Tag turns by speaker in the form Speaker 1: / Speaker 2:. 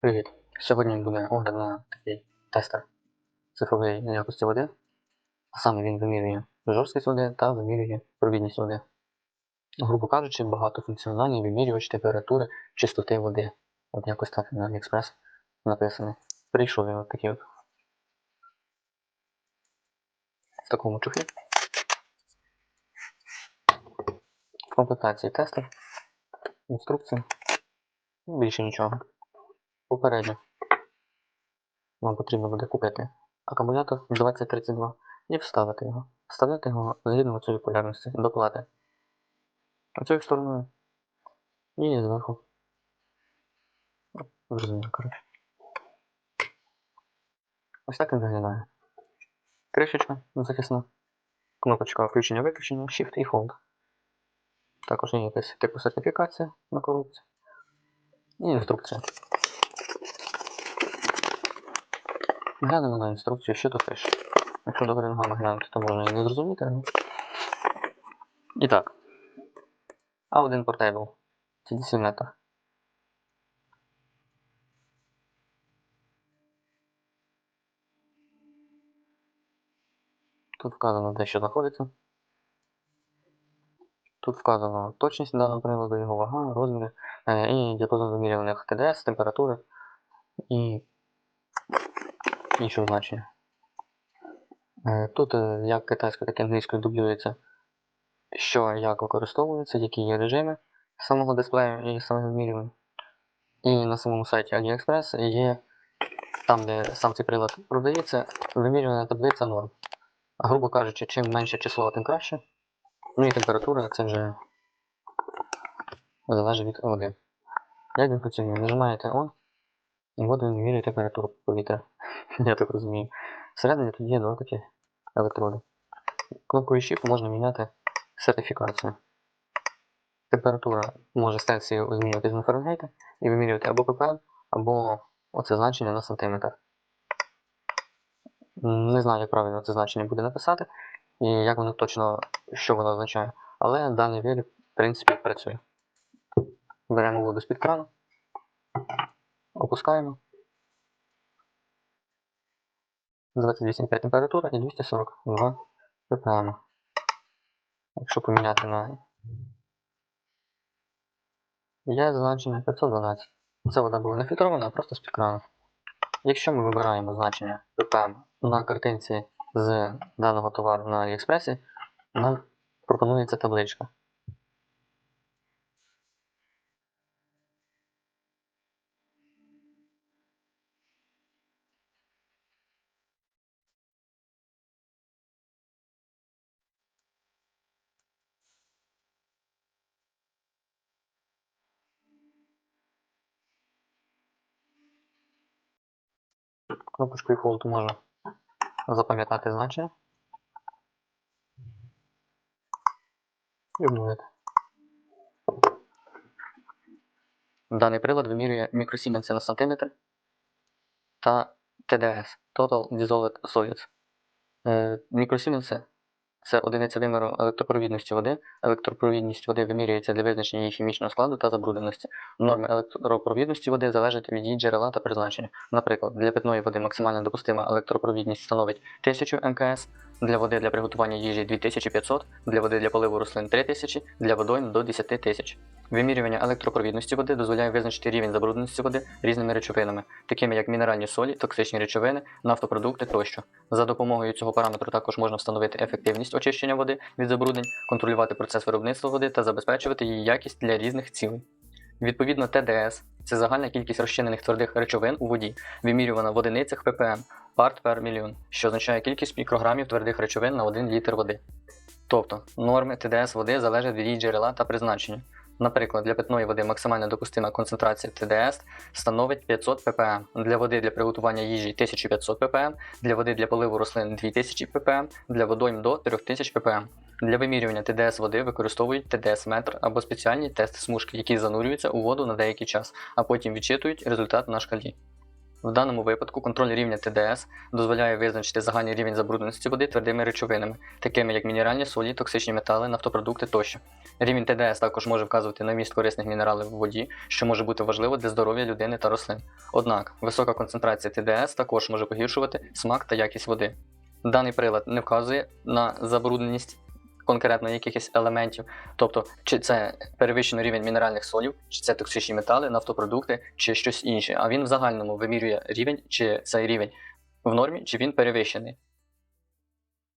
Speaker 1: Привіт! Сьогодні буде огляд на такий тестер цифрової якості води. А саме він вимірює жорсткість води та вимірює провідність води. Грубо кажучи, багатофункціональний вимірювач температури чистоти води. От якось так на AliExpress написано. Прийшов от такий от. В такому чухлі. В комплектації тестер, інструкція. Більше нічого. Попередньо вам потрібно буде купити акумулятор 2032 і вставити його. Вставляти його згідно цієї полярності до плати. Оцією стороною і зверху. Зрозуміло, коротше. Ось так він виглядає. Кришечка захисна. Кнопочка включення-виключення, Shift і Hold. Також є якась типу сертифікація на коробці. І інструкція. Глянемо на інструкцію, що тут пише. Якщо добре ногами глянути, то можна і не зрозуміти. але- І так. A1 Portable. CDC метр. Тут вказано, де що знаходиться. Тут вказано точність даного приладу, його вага, розміри е, і діапазон вимірюваних ТДС, температури і іншого значення. Е, Тут е, як китайською, так і англійською дублюється, що як використовується, які є режими самого дисплею і самого вимірювання. І на самому сайті AliExpress є там, де сам цей прилад продається, вимірювана таблиця норм. Грубо кажучи, чим менше число, тим краще. Ну і температура це вже залежить від води. Як він працює? Нажимаєте On, от він вимірює температуру повітря. Я так розумію. Всередині тут є два такі електроди. Кнопкою Shift можна міняти сертифікацію. Температура може з Цельсію змінюватись на Фаренгейта і вимірювати або ppm, або оце значення на сантиметр. Не знаю, як правильно це значення буде написати, і як воно точно, що воно означає. Але даний виріб, в принципі, працює. Беремо воду з-під крану, опускаємо. 28,5 температура і 242 ppm. Якщо поміняти на є значення 512. Це вода була не фільтрована, а просто з-під крану. Якщо ми вибираємо значення ppm на картинці з даного товару на AliExpress, нам пропонується табличка. Кнопочкою Hold можна запам'ятати значення. І обновити. Даний прилад вимірює мікросіменси на сантиметр та TDS Total Dissolved Solids. Е, мікросіменси це одиниця виміру електропровідності води. Електропровідність води вимірюється для визначення її хімічного складу та забрудненості. Норми електропровідності води залежать від її джерела та призначення. Наприклад, для питної води максимально допустима електропровідність становить 1000 МКС, для води для приготування їжі 2500, для води для поливу рослин 3000, для водойм до 10 тисяч. Вимірювання електропровідності води дозволяє визначити рівень забрудненості води різними речовинами, такими як мінеральні солі, токсичні речовини, нафтопродукти тощо. За допомогою цього параметру також можна встановити ефективність очищення води від забруднень, контролювати процес виробництва води та забезпечувати її якість для різних цілей. Відповідно, ТДС це загальна кількість розчинених твердих речовин у воді, вимірювана в одиницях ppm part per million, що означає кількість мікрограмів твердих речовин на 1 літр води. Тобто норми ТДС води залежать від її джерела та призначення. Наприклад, для питної води максимальна допустима концентрація ТДС становить 500 ppm, для води для приготування їжі 1500 ppm, для води для поливу рослин 2000 ppm, для водойм до 3000 ppm. Для вимірювання ТДС води використовують ТДС-метр або спеціальні тест-смужки, які занурюються у воду на деякий час, а потім відчитують результат на шкалі. В даному випадку контроль рівня ТДС дозволяє визначити загальний рівень забрудненості води твердими речовинами, такими як мінеральні солі, токсичні метали, нафтопродукти тощо. Рівень ТДС також може вказувати на вміст корисних мінералів в воді, що може бути важливо для здоров'я людини та рослин. Однак висока концентрація ТДС також може погіршувати смак та якість води. Даний прилад не вказує на забрудненість конкретно якихось елементів, тобто чи це перевищений рівень мінеральних солів, чи це токсичні метали, нафтопродукти, чи щось інше. А він в загальному вимірює рівень, чи цей рівень в нормі, чи він перевищений.